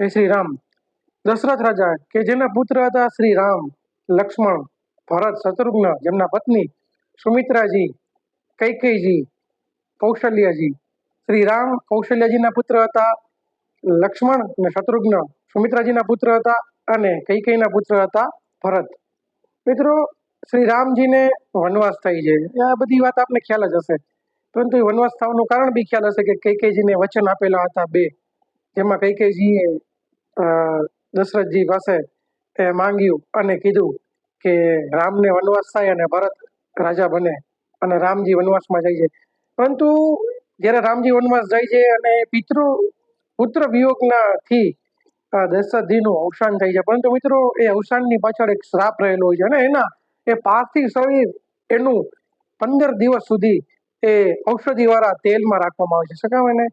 એ શ્રી રામ દશરથ રાજા કે જેના પુત્ર હતા શ્રી રામ લક્ષ્મણ, ભરત, શત્રુઘ્ન, જેમના પત્ની સુમિત્રાજી, કૈકેયજી, કૌશલ્યજી. શ્રી રામ કૌશલ્યજીના પુત્ર હતા, લક્ષ્મણ અને શત્રુઘ્ન સુમિત્રાજીના પુત્ર હતા અને કૈકેયના પુત્ર હતા ભરત. મિત્રો શ્રી રામજીને વનવાસ થઈ છે આ બધી વાત આપને ખ્યાલ જ હશે. પરંતુ એ વનવાસ થવાનું કારણ બી ખ્યાલ હશે કે કૈકેયજીને વચન આપેલા હતા બે. જેમાં કૈકેયીજીએ દશરથજી પાસે એ માંગ્યું અને કીધું કે રામને વનવાસ થાય અને ભરત રાજા બને અને રામજી વનવાસમાં જાય છે. પરંતુ જ્યારે રામજી વનવાસ જાય છે અને પિતૃ, પુત્ર વિયોગનાથી દશરથજીનું અવસાન થાય છે. પરંતુ મિત્રો, એ અવસાનની પાછળ એક શ્રાપ રહેલો હોય છે અને એના, એ પાર્થિવ શરીર એનું પંદર દિવસ સુધી એ ઔષધિવાળા તેલમાં રાખવામાં આવે છે. સકામ ને?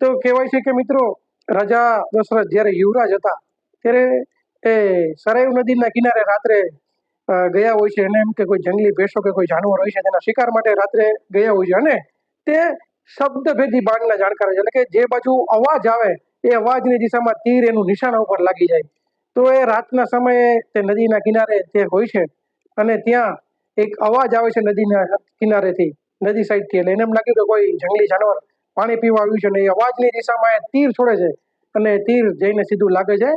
તો કહેવાય છે કે મિત્રો રાજા દશરથ જ્યારે યુવરાજ હતા, ત્યારે એ સરાયુ નદીના કિનારે રાત્રે ગયા હોય છે. અને એમ કે કોઈ જંગલી ભેંસો કે કોઈ જાનવર હોય છે, તેના શિકાર માટે રાત્રે ગયા હોય છે. અને તે શબ્દભેદી બાણના જાણકાર છે. એટલે કે જે બાજુ અવાજ આવે, એ અવાજની દિશામાં તીર એનું નિશાના ઉપર લાગી જાય. તો એ રાતના સમયે તે નદીના કિનારે તે હોય છે અને ત્યાં એક અવાજ આવે છે નદીના કિનારેથી, નદી સાઈડથી. એટલે એને એમ લાગ્યું કે કોઈ જંગલી જાનવર પાણી પીવા આવ્યું છે અને એ અવાજની દિશામાં એ તીર છોડે છે અને તીર જઈને સીધું લાગે છે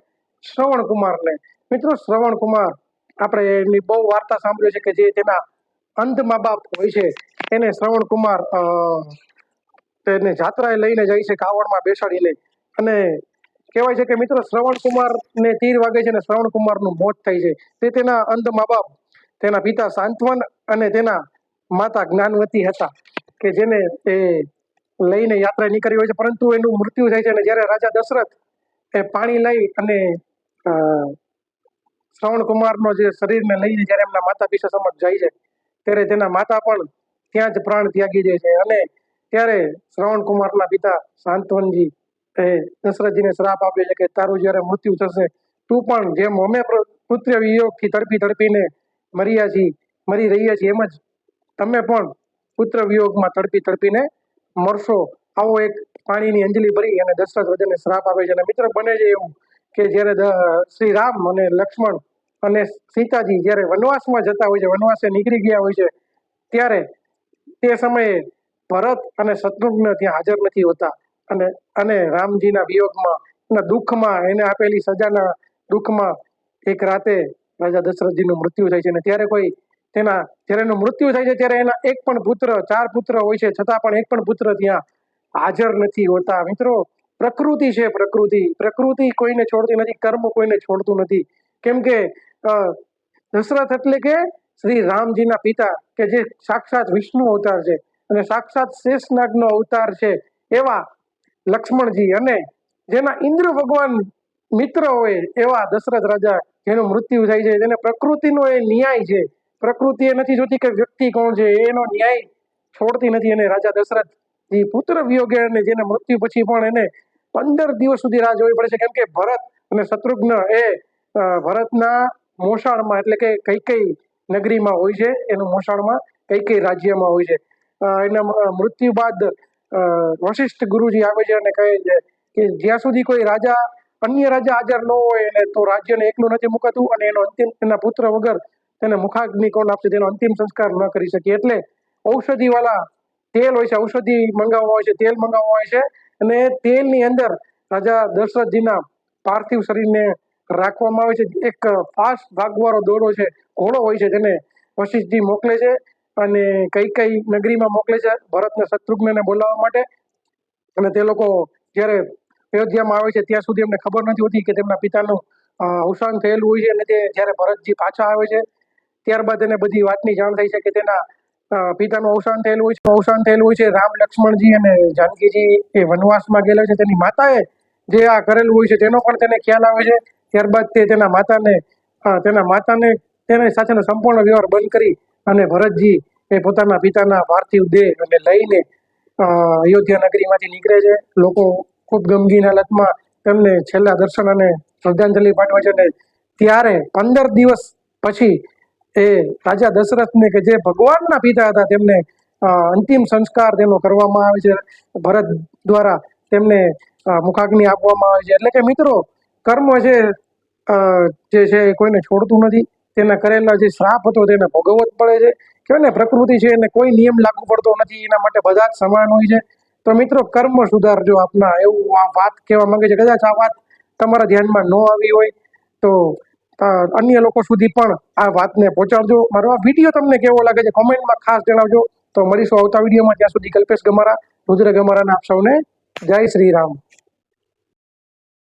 શ્રવણ કુમારને. મિત્રો, શ્રવણ કુમાર આપણે એમની બહુ વાર્તા સાંભળ્યો છે કે જે તેના અંધ મા બાપ હોય છે. એને શ્રવણ કુમાર તેને જાત્રાએ લઈને જાય છે કાવડમાં બેસાડીને. અને કહેવાય છે કે મિત્રો, શ્રવણ કુમારને તીર વાગે છે અને શ્રવણ કુમારનું મોત થાય છે. તે તેના અંધ મા બાપ તેના પિતા સાંત્વન અને તેના માતા જ્ઞાનવતી હતા કે જેને એ લઈને યાત્રા નીકળી હોય છે, પરંતુ એનું મૃત્યુ થાય છે અને જ્યારે રાજા દશરથ એ પાણી લઈ અને શ્રવણ કુમારનો જે શરીરને લઈને જ્યારે એમના માતા પિતા સમક્ષ જાય છે, ત્યારે તેના માતા પણ ત્યાં જ પ્રાણ ત્યાગી જાય છે અને ત્યારે શ્રવણ કુમારના પિતા સાંત્વનજી એ દશરથજીને શ્રાપ આપે છે કે તારું જ્યારે મૃત્યુ થશે, તું પણ જેમ અમે પુત્ર વિયોગથી તડપી તડપીને મર્યા છીએ, મરી રહ્યા છીએ, એમ જ તમે પણ પુત્ર વિયોગમાં તડપી તડપીને મરશો. આવો એક પાણીની અંજલિ ભરી અને દશરથ વજનને શ્રાપ આપે છે. અને મિત્ર બને છે એવું કે જ્યારે શ્રી રામ અને લક્ષ્મણ અને સીતાજી જ્યારે વનવાસમાં જતા હોય છે, વનવાસે નીકળી ગયા હોય છે, ત્યારે તે સમયે ભરત અને શત્રુઘ્ન ત્યાં હાજર નથી હોતા. અને અને રામજીના વિયોગમાં એના દુઃખમાં એને આપેલી સજાના દુઃખમાં એક રાતે રાજા દશરથજીનું મૃત્યુ થાય છે. અને ત્યારે કોઈ તેના, જ્યારે એનું મૃત્યુ થાય છે, ત્યારે એના એક પણ પુત્ર, ચાર પુત્ર હોય છે, છતાં પણ એક પણ પુત્ર ત્યાં હાજર નથી હોતા. મિત્રો, પ્રકૃતિ છે પ્રકૃતિ. પ્રકૃતિ કોઈને છોડતી નથી, કર્મ કોઈને છોડતું નથી. કેમ કે દશરથ એટલે કે શ્રી રામજીના પિતા, કે જે સાક્ષાત વિષ્ણુ અવતાર છે અને સાક્ષાત શેષનાગનો અવતાર છે એવા લક્ષ્મણજી અને જેના ઇન્દ્ર ભગવાન મિત્ર હોય એવા દશરથ રાજા, જેનું મૃત્યુ થાય છે. તેને પ્રકૃતિનો એ ન્યાય છે. પ્રકૃતિ એ નથી જોતી કે વ્યક્તિ કોણ છે, એનો ન્યાય છોડતી નથી અને રાજા દશરથ પુત્ર વિયોગે અને જેના મૃત્યુ પછી પણ એને પંદર દિવસ સુધી રાહ જોવી પડે છે. કેમ કે ભરત અને શત્રુઘ્ન એ ભરતના મોસાળમાં એટલે કે કઈ કઈ નગરીમાં હોય છે, એનું મોસાળમાં કઈ કઈ રાજ્યમાં હોય છે. એના મૃત્યુ બાદ વશિષ્ઠ ગુરુજી આવે છે અને કહે છે કે જ્યાં સુધી કોઈ રાજા, અન્ય રાજા હાજર ન હોય એને તો રાજ્યને એકલું નથી મુકાતું અને એનો અંતિમ એના પુત્ર વગર તેને મુખાગ્નિ કોણ આપશે તેનો અંતિમ સંસ્કાર ન કરી શકીએ. એટલે ઔષધિવાળા તેલ હોય છે, ઔષધિ મંગાવવા હોય છે, તેલ મંગાવવા હોય છે અને તેલની અંદર રાજા દશરથજીના પાર્થિવ શરીરને રાખવામાં આવે છે. એક ફાસ્ટ ભાગવાળો દોડો છે, ઘોડો હોય છે તેને વશિષ્ઠજી મોકલે છે અને કઈ કઈ નગરીમાં મોકલે છે, ભરતને શત્રુઘ્નને બોલાવવા માટે. અને તે લોકો જ્યારે અયોધ્યામાં આવે છે, ત્યાં સુધી એમને ખબર નથી હોતી કે તેમના પિતાનું અવસાન થયેલું હોય છે અને તે જ્યારે ભરતજી પાછા આવે છે ત્યારબાદ એને બધી વાતની જાણ થઈ છે કે તેના પિતાનું અવસાન થયેલું હોય છે અવસાન થયેલું હોય છે. રામ લક્ષ્મણજી અને જાનકીજી એ વનવાસમાં ગયેલા છે. તેની માતાએ જે આ કરેલું હોય છે તેનો પણ તેને ખ્યાલ આવે છે. ત્યારબાદ તે તેના માતાને તેના માતાને તેની સાથેનો સંપૂર્ણ વ્યવહાર બંધ કરી અને ભરતજી એ પોતાના પિતાના પાર્થિવ દેહ અને લઈને અયોધ્યા નગરીમાંથી નીકળે છે. લોકો ખૂબ ગમગીના લતમાં તેમને છેલ્લા દર્શન અને શ્રદ્ધાંજલિ પાઠવે છે અને ત્યારે પંદર દિવસ પછી એ રાજા દશરથને કે જે ભગવાનના પિતા હતા, તેમને અંતિમ સંસ્કાર તેનો કરવામાં આવે છે. ભરત દ્વારા તેમને મુખાગ્નિ આપવામાં આવે છે. એટલે કે મિત્રો, કર્મ છે જે છે કોઈને છોડતું નથી. તેના કરેલા જે શ્રાપ હતો તેને ભોગવવો જ પડે છે. કહેવાય ને પ્રકૃતિ છે એને કોઈ નિયમ લાગુ પડતો નથી. એના માટે બધા જ સમાન હોય છે. તો મિત્રો, કર્મ સુધારજો આપના. એવું આ વાત કહેવા માંગે છે. કદાચ આ વાત તમારા ધ્યાનમાં ન આવી હોય તો અન્ય લોકો સુધી પણ આ વાતને પહોંચાડજો. મારો આ વીડિયો તમને કેવો લાગે છે? કોમેન્ટમાં ખાસ જણાવજો. તો મળીશું આવતા વિડીયોમાં ત્યાં સુધી કલ્પેશ ગમારા, રુદ્ર ગમારાના આપ સૌને જય શ્રી રામ.